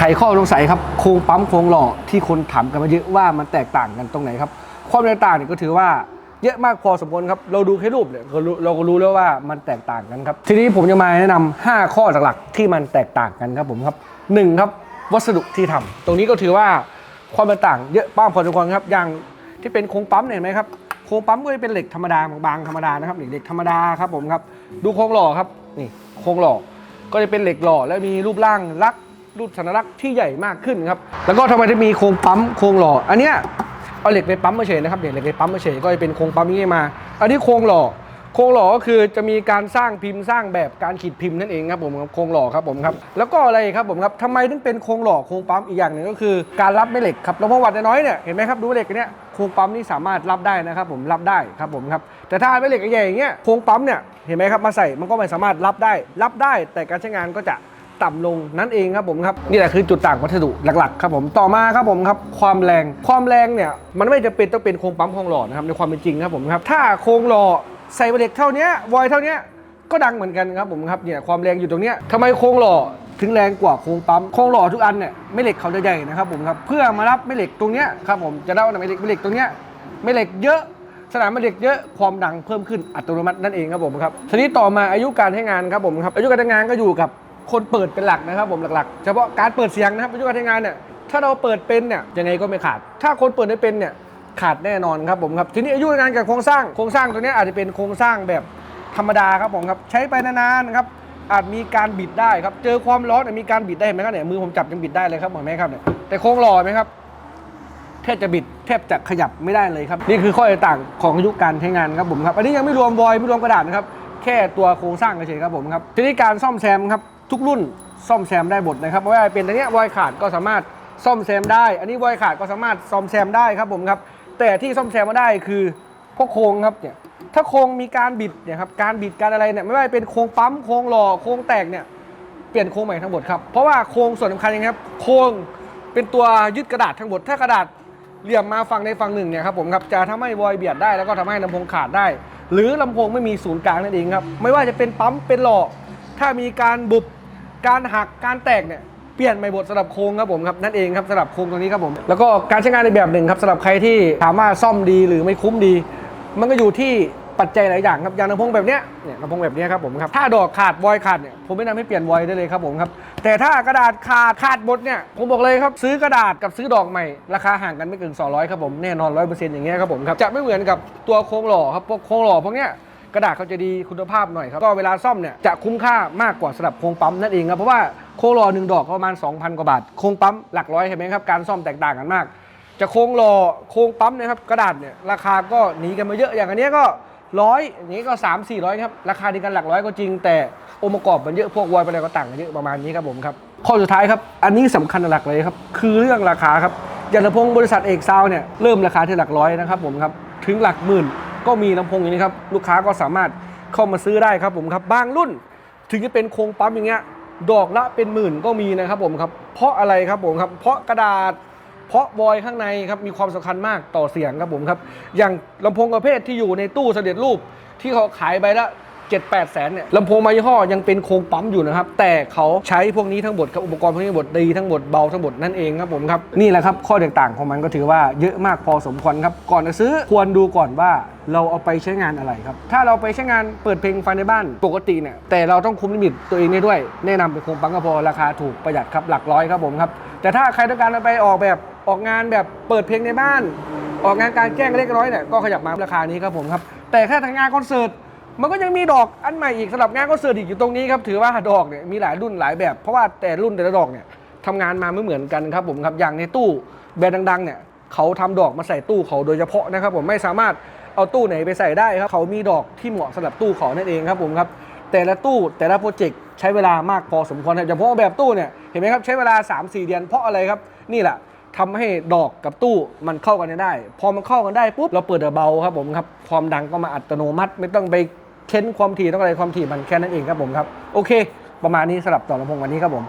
ไขข้อสงสัยครับโครงปั๊มโครงหล่อที่คนถามกันมาเยอะว่ามันแตกต่างกันตรงไหนครับ ความแตกต่างเนี่ยก็ถือว่าเยอะมากพอสมควรครับ เราดูแค่รูปเนี่ยเราก็รู้แล้วว่ามันแตกต่างกันครับ ทีนี้ผมจะมาแนะนำ5ข้อหลักๆที่มันแตกต่างกันครับผมครับหนึ่งครับวัสดุที่ทำตรงนี้ก็ถือว่าความแตกต่างเยอะมากพอสมควรครับ อย่างที่เป็นโครงปั๊มเห็นไหมครับโครงปั๊มก็จะเป็นเหล็กธรรมดาบางๆธรรมดานะครับเหล็กธรรมดาครับผมครับ ดูโครงหล่อครับนี่โครงหล่อก็จะเป็นเหล็กหล่อและมีรูปร่างลักษ รูปสัญลักษณ์ที่ใหญ่มากขึ้นครับ แล้วก็ทำไมถึงมีโครงปั๊มโครงหล่อ อันเนี้ยเอาเหล็กไปปั๊มมาเฉยนะครับเดี๋ยวเหล็กไปปั๊มมาเฉยก็จะเป็นโครงปั๊มนี้มา อันนี้โครงหล่อ โครงหล่อก็คือจะมีการสร้างพิมพ์สร้างแบบการขีดพิมพ์นั่นเองครับผมครับโครงหล่อครับผมครับ แล้วก็อะไรครับผมครับทำไมถึงเป็นโครงหล่อโครงปั๊มอีกอย่างหนึ่งก็คือ การรับแม่เหล็กครับแล้วพอวัดน้อยเนี่ยเห็นไหมครับดูเหล็กเนี้ยโครงปั๊มนี่สามารถรับได้นะครับผมรับได้ครับผมครับแต่ถ้าแม่เหล็กใหญ่อย่างเงี้ยโครงปั๊มเนี่ยเห็นไหมครับมาใส่มันก็ไม่สามารถรับได้ รับได้แต่การใช้งานก็จะ ต่ำลงนั่นเองครับผมครับนี่แหละคือจุดต่างวัสดุหลักๆครับผมต่อมาครับผมครับความแรงความแรงเนี่ยมันไม่จะเป็นต้องเป็นโครงปั๊มโครงหล่อนะครับในความเป็นจริงครับผมครับถ้าโครงหล่อใส่เหล็กเท่านี้วอยเท่านี้ก็ดังเหมือนกันครับผมครับเนี่ยความแรงอยู่ตรงเนี้ยทำไมโครงหล่อถึงแรงกว่าโครงปั๊มโครงหล่อทุกอันเนี่ยไม่เหล็กเขาจะใหญ่นะครับผมครับเพื่อมารับแม่เหล็กตรงเนี้ยครับผมจะเล่าหน่อยแม่เหล็กแม่เหล็กตรงเนี้ยแม่เหล็กเยอะสนามแม่เหล็กเยอะความดังเพิ่มขึ้นอัตโนมัตินั่นเองครับผมครับทีนี้ต่อมาอายุการใช้งานครับผมครับอายุการใช้งานก็อยู่กับ คนเปิดเป็นหลักนะครับผมหลักๆ เฉพาะการเปิดเสียงนะครับอายุการใช้งานเนี่ยถ้าเราเปิดเป็นเนี่ยยังไงก็ไม่ขาด ถ้าคนเปิดไม่เป็นเนี่ยขาดแน่นอนครับผมครับทีนี้อายุการใช้งานกับโครงสร้างโครงสร้างตัวนี้อาจจะเป็นโครงสร้างแบบธรรมดาครับผมครับใช้ไปนานๆครับอาจมีการบิดได้ครับเจอความร้อนมีการบิดได้ไหมครับเนี่ยมือผมจับยังบิดได้เลยครับเห็นไหมครับเนี่ยแต่โครงหล่อไหมครับแทบจะบิดแทบจะขยับไม่ได้เลยครับนี่คือข้อแตกต่างของอายุการใช้งานครับผมครับอันนี้ยังไม่รวมวอยไม่รวมกระดาษนะครับแค่ตัวโครงสร้างเฉยๆครับผมครับทีนี้การซ่อมแซมครับ ทุกรุ่นซ่อมแซมได้หมดนะครับไม่ว่าจะเป็นอันนี้วอยขาดก็สามารถซ่อมแซมได้ อันนี้วอยขาดก็สามารถซ่อมแซมได้ครับผมครับแต่ที่ซ่อมแซมมาได้คือพวกโครงครับเนี่ยถ้าโครงมีการบิดเนี่ยครับการบิดการอะไรเนี่ยไม่ว่าจะเป็นโครงปั๊มโครงหล่อโครงแตกเนี่ยเปลี่ยนโครงใหม่ทั้งหมดครับเพราะว่าโครงส่วนสำคัญยังครับโครงเป็นตัวยึดกระดาษทั้งหมดถ้ากระดาษเหลี่ยมมาฝั่งใดฝั่งหนึ่งเนี่ยครับผมครับจะทำให้วอยเบียดได้แล้วก็ทำให้ลำโพงขาดได้ หรือลำโพงไม่มีศูนย์กลางนั่นเองครับไม่ว่าจะเป็นปั๊มเป็นหล่อถ้ามีการบุบ การหักการแตกเนี่ยเปลี่ยนใหม่หมดสำหรับโครงครับผมครับนั่นเองครับสำหรับโครงตัวนี้ครับผมแล้วก็การใช้งานในแบบหนึ่งครับสำหรับใครที่ถามว่าซ่อมดีหรือไม่คุ้มดี มันก็อยู่ที่ปัจจัยหลายอย่างครับอย่างลำโพงแบบเนี้ยเนี่ยลำโพงแบบเนี้ยครับผมครับถ้าดอกขาดวอยขาดเนี่ยผมไม่นำให้เปลี่ยนวอยได้เลยครับผมครับแต่ถ้ากระดาษขาดขาดหมดเนี่ยผมบอกเลยครับซื้อกระดาษกับซื้อดอกใหม่ราคาห่างกันไม่เกิน200ครับผมแน่นอน100%อย่างเงี้ยครับผมครับจะไม่เหมือนกับตัวโครงหล่อครับพวกโครงหล่อพวกเนี้ย กระดาษเขาจะดีคุณภาพหน่อยครับ ก็เวลาซ่อมเนี่ยจะคุ้มค่ามากกว่าสำหรับโครงปั๊มนั่นเองครับ เพราะว่าโครงหล่อหนึ่งดอกประมาณ 2,000 กว่าบาท โครงปั๊มหลักร้อยเห็นไหมครับ การซ่อมแตกต่างกันมาก จะโค้งรอโค้งปั๊มเนะครับกระดาษเนี่ยราคาก็หนีกันมาเยอะอย่างอันนี้ก็ร้อยอย่างนี้ก็ 3 4 0 0ครับราคาดีกันหลักร้อยก็จริง แต่องค์ประกอบมันเยอะพวกวอยไปอะไรก็ต่างกันเยอะประมาณนี้ครับผมครับข้อสุดท้ายครับอันนี้สำคัญหลักเลยครับคือเรื่องราคาครับย่างลำโพงบริษัทเอกซาวเนี่ยเริ่มราคาที่หลักร้อยนะครับผมครับถึงหลักหมื่น ก็มีลำโพงอย่างนี้ครับ ลูกค้าก็สามารถเข้ามาซื้อได้ครับผมครับ บางรุ่นถึงจะเป็นโครงปั๊มอย่างเงี้ยดอกละเป็นหมื่นก็มีนะครับผมครับ เพราะอะไรครับผมครับ เพราะกระดาษ เพราะบอยข้างในครับมีความสำคัญมากต่อเสียงครับผมครับ อย่างลำโพงประเภทที่อยู่ในตู้เสด็จรูปที่เขาขายไปละ 7 8แสนเนี่ยลำโพงมายี่ห้อยังเป็นโครงปั๊มอยู่นะครับ แต่เขาใช้พวกนี้ทั้งหมดครับอุปกรณ์พวกนี้ทั้งหมดดีทั้งหมดเบาทั้งหมดนั่นเองครับผมครับ นี่แหละครับ ข้อแตกต่างของมันก็ถือว่าเยอะมากพอสมควรครับ ก่อนจะซื้อควรดูก่อนว่าเราเอาไปใช้งานอะไรครับ ถ้าเราไปใช้งานเปิดเพลงฟังในบ้านปกติเนี่ยแต่เราต้องคุมลิมิตตัวเองได้ด้วย แนะนำเป็นโครงปั๊มก็พอราคาถูกประหยัดครับหลักร้อยครับผมครับแต่ถ้าใครต้องการเอาไปออกแบบออกงานแบบเปิดเพลงในบ้าน ออกงานการแกล้งเล็กน้อยเนี่ยก็ขยับมาราคานี้ครับผมครับแต่ถ้าทางงานคอนเสิร์ต มันก็ยังมีดอกอันใหม่อีกสำหรับงานคอนเสิร์ตอีกอยู่ตรงนี้ครับถือว่าดอกเนี่ยมีหลายรุ่นหลายแบบ เพราะว่าแต่รุ่นแต่ละดอกเนี่ยทำงานมาไม่เหมือนกันครับผมครับอย่างในตู้แบรนด์ดังๆเนี่ยเขาทำดอกมาใส่ตู้เขาโดยเฉพาะนะครับผมไม่สามารถเอาตู้ไหนไปใส่ได้ครับเขามีดอกที่เหมาะสำหรับตู้เขานั่นเองครับผมครับแต่ละตู้แต่ละโปรเจกต์ใช้เวลามากพอสมควรครับอย่างพว่าแบบตู้เนี่ยเห็นไหมครับใช้เวลา 3-4 เดือนเพราะอะไรครับนี่แหละทำให้ดอกกับตู้มันเข้ากันได้ พอมันเข้ากันได้ปุ๊บเราเปิดเบาครับผมครับความดังก็มาอัตโนมัติไม่ต้องไป เค้นความถี่ต้องอะไรความถี่มันแค่นั้นเองครับผมครับ โอเค ประมาณนี้สำหรับต่อลำโพงวันนี้ครับผม